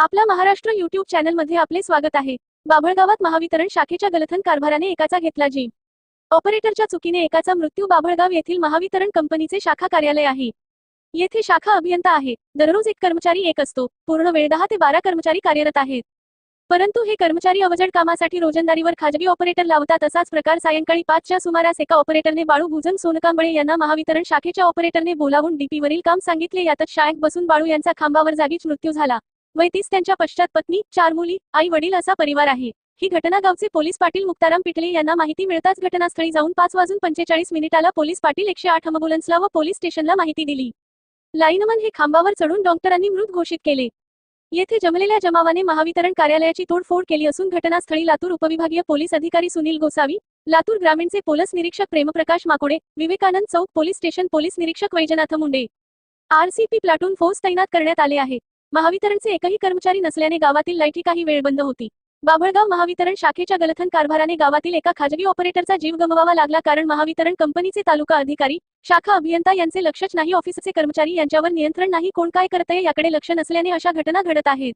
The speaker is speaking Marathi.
आपला महाराष्ट्र युट्यूब चॅनलमध्ये आपले स्वागत आहे. बाभळगावात महावितरण शाखेच्या गलथन कारभाराने एकाचा घेतला जीव. ऑपरेटरच्या चुकीने एकाचा मृत्यू बाभळगाव येथील महावितरण कंपनीचे शाखा कार्यालय आहे. येथे शाखा अभियंता आहे. दररोज एक कर्मचारी एक असतो. पूर्ण वेळ दहा ते बारा कर्मचारी कार्यरत आहेत. परंतु हे कर्मचारी अवजड कामासाठी रोजंदारीवर खाजगी ऑपरेटर लावतात असाच प्रकार सायंकाळी पाचच्या सुमारास एका ऑपरेटरने बाळू भुजंग सोनकांबळे यांना महावितरण शाखेच्या ऑपरेटरने बोलावून डीपीवरील काम सांगितले. यातच शाळेत बसून बाळू यांचा खांबावर जागीच मृत्यू झाला. वैतीस त्यांच्या पश्चात पत्नी चार मुली आई वडील असा परिवार आहे. ही घटना गावचे पोलीस पाटील मुक्ताराम पिठले यांना माहिती मिळताच घटनास्थळी जाऊन पाच वाजून पंचेचाळीस मिनिटाला पोलीस पाटील एकशे आठ अँब्युलन्सला व पोलीस स्टेशनला माहिती दिली. लाईनमन हे खांबावर चढून डॉक्टरांनी मृत घोषित केले. येथे जमलेल्या जमावाने महावितरण कार्यालयाची तोडफोड केली असून घटनास्थळी लातूर उपविभागीय पोलीस अधिकारी सुनील गोसावी लातूर ग्रामीणचे पोलीस निरीक्षक प्रेमप्रकाश माकोडे विवेकानंद चौक पोलीस स्टेशन पोलीस निरीक्षक Vaijnath Munde. RCP platoon force तैनात करण्यात आले आहे. महावितरणचे एकही कर्मचारी नसल्याने गावातील लाईटी काही वेळ बंद होती. बाभळगाव महावितरण शाखेच्या गलथन कारभाराने गावातील एका खाजगी ऑपरेटरचा जीव गमवावा लागला कारण महावितरण कंपनीचे तालुका अधिकारी शाखा अभियंता यांचे लक्षच नाही ऑफिसचे कर्मचारी यांच्यावर नियंत्रण नाही कोण काय करतय याकडे लक्ष नसल्याने अशा घटना घडत आहेत.